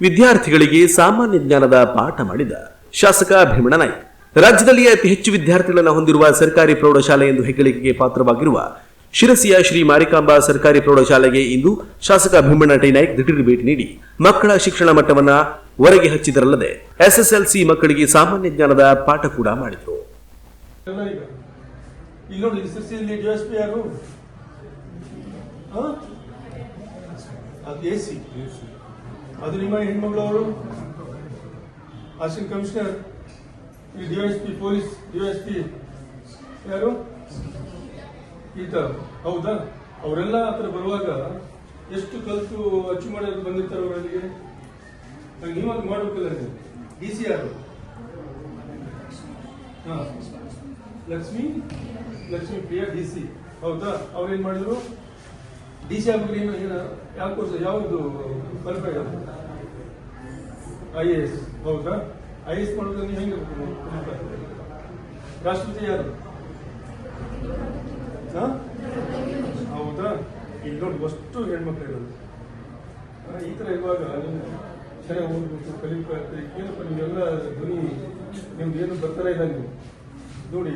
ವಿದ್ಯಾರ್ಥಿಗಳಿಗೆ ಸಾಮಾನ್ಯ ಜ್ಞಾನದ ಪಾಠ ಮಾಡಿದ ಶಾಸಕ ಭೀಮಣ್ಣ ನಾಯ್ಕ್. ರಾಜ್ಯದಲ್ಲಿ ಅತಿ ಹೆಚ್ಚು ವಿದ್ಯಾರ್ಥಿಗಳನ್ನು ಹೊಂದಿರುವ ಸರ್ಕಾರಿ ಪ್ರೌಢಶಾಲೆ ಎಂದು ಹೆಗ್ಗಳಿಕೆಗೆ ಪಾತ್ರವಾಗಿರುವ ಶಿರಸಿಯ ಶ್ರೀ ಮಾರಿಕಾಂಬಾ ಸರ್ಕಾರಿ ಪ್ರೌಢಶಾಲೆಗೆ ಇಂದು ಶಾಸಕ ಭೀಮಣ್ಣ ಟಿ. ನಾಯ್ಕ್ ದಿಢೀರ್ ಭೇಟಿ ನೀಡಿ ಮಕ್ಕಳ ಶಿಕ್ಷಣ ಮಟ್ಟವನ್ನ ಹೊರಗೆ ಹಚ್ಚಿದರಲ್ಲದೆ ಎಸ್ಎಸ್ಎಲ್ಸಿ ಮಕ್ಕಳಿಗೆ ಸಾಮಾನ್ಯ ಜ್ಞಾನದ ಪಾಠ ಕೂಡ ಮಾಡಿದರು? ಅದು ಎ ಸಿ. ಅದು ನಿಮ್ಮ ಹೆಣ್ಮಗಳು ಅವರು ಅಸಿಸ್ಟೆಂಟ್ ಕಮಿಷನರ್, ಈ D S P, police DSP ಯಾರು? ಈತ. ಹೌದಾ? ಅವರೆಲ್ಲ ಹತ್ರ ಬರುವಾಗ ಎಷ್ಟು ಕಲಿತು ಅಚ್ಚು ಮಾಡೋದು ಬಂದಿರ್ತಾರೆ ಅವರಲ್ಲಿಗೆ? ನೀವೊಂದು ಮಾಡಬೇಕಲ್ಲ ನೀವು. ಡಿ ಸಿ ಯಾರು? ಹಾಂ. Lakshmi? Lakshmi Priya D C. ಹೌದಾ? ಅವ್ರೇನ್ ಮಾಡಿದ್ರು? ಡಿ ಸಿ ಆಗ್ಬೇಕು ಏನು ಕೋರ್ಸ್ ಯಾವುದು ಕ್ವಾಲಿಫೈಡ್ ಐ ಎ ಎಸ್ ಹೌದಾ? ಐ ಎ ಎಸ್ ಮಾಡೋದು ನೀವು ಹೆಂಗೆ ರಾಷ್ಟ್ರಪತಿ ಯಾರು? ಹೌದಾ? ಇಲ್ಲಿ ನೋಡಿ, ಅಷ್ಟು ಹೆಣ್ಮಕ್ಳು ಇರೋದು ಈ ಥರ ಇರುವಾಗ ನೀವು ಚೆನ್ನಾಗಿ ಓದ್ಬೇಕು, ಕಲಿಬೇಕು ಏನಪ್ಪ ನೀವೆಲ್ಲ ಧ್ವನಿ, ನಿಮ್ದು ಏನು ಬರ್ತಾನೆ ಇಲ್ಲ ನೀವು. ನೋಡಿ,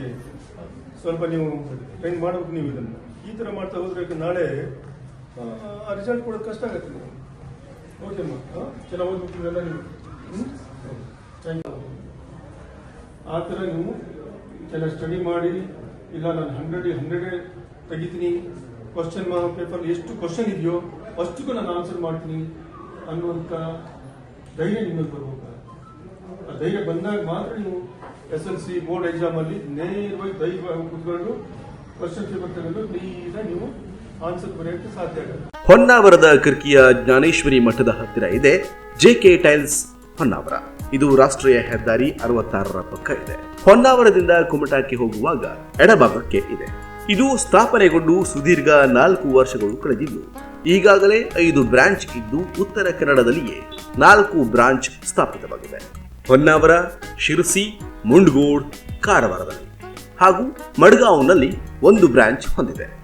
ಸ್ವಲ್ಪ ನೀವು ಟ್ರೈನ್ ಮಾಡ್ಬೇಕು ನೀವು ಇದನ್ನು. ಈ ಥರ ಮಾಡ್ತಾ ಹೋದ್ರೆ ನಾಳೆ ಆ ರಿಸಲ್ಟ್ ಕೊಡೋದು ಕಷ್ಟ ಆಗುತ್ತೆ ನೀವು. ಓಕೆ ಅಮ್ಮ. ಹಾಂ ಚೆನ್ನಾಗಿ ಓದ್ಬೇಕು ಎಲ್ಲ ನೀವು. ಹ್ಞೂ ಆ ಥರ ನೀವು ಚೆನ್ನಾಗಿ ಸ್ಟಡಿ ಮಾಡಿ, ಇಲ್ಲ ನಾನು ಹಂಡ್ರೆಡ್ ಹಂಡ್ರೆಡ್ ತೆಗಿತೀನಿ. ಕ್ವಶನ್ ಪೇಪರ್ ಎಷ್ಟು ಕ್ವಶನ್ ಇದೆಯೋ ಅಷ್ಟಕ್ಕೂ ನಾನು ಆನ್ಸರ್ ಮಾಡ್ತೀನಿ ಅನ್ನುವಂಥ ಧೈರ್ಯ ನಿಮಗೆ ಬರ್ಬೇಕು ಆ ಧೈರ್ಯ ಬಂದಾಗ ಮಾತ್ರ ನೀವು ಎಸ್ ಎಲ್ ಸಿ ಬೋರ್ಡ್ ಎಕ್ಸಾಮಲ್ಲಿ ನೇರವಾಗಿ ಧೈರ್ಯವಾಗಿ ಕುತ್ಕೊಂಡು ಕ್ವಶನ್ ಪೇಪರ್ ತೆಗೆದು ನೀಟಾಗಿ ನೀವು ಹೊನ್ನಾವರದ ಕಿರ್ಕಿಯ ಜ್ಞಾನೇಶ್ವರಿ ಮಠದ ಹತ್ತಿರ ಇದೆ ಜೆಕೆ ಟೈಲ್ಸ್ ಹೊನ್ನಾವರ. ಇದು ರಾಷ್ಟ್ರೀಯ ಹೆದ್ದಾರಿ ಅರವತ್ತಾರರ ಪಕ್ಕ ಇದೆ. ಹೊನ್ನಾವರದಿಂದ ಕುಮಟಾಕ್ಕೆ ಹೋಗುವಾಗ ಎಡಭಾಗಕ್ಕೆ ಇದೆ. ಇದು ಸ್ಥಾಪನೆಗೊಂಡು ಸುದೀರ್ಘ ನಾಲ್ಕು ವರ್ಷಗಳು ಕಳೆದಿದ್ದು, ಈಗಾಗಲೇ ಐದು ಬ್ರಾಂಚ್ ಇದ್ದು ಉತ್ತರ ಕನ್ನಡದಲ್ಲಿಯೇ ನಾಲ್ಕು ಬ್ರಾಂಚ್ ಸ್ಥಾಪಿತವಾಗಿದೆ. ಹೊನ್ನಾವರ, ಶಿರಸಿ, ಮುಂಡ್ಗೋಡ್, ಕಾರವಾರದಲ್ಲಿ ಹಾಗೂ ಮಡ್ಗಾವ್ನಲ್ಲಿ ಒಂದು ಬ್ರಾಂಚ್ ಹೊಂದಿದೆ.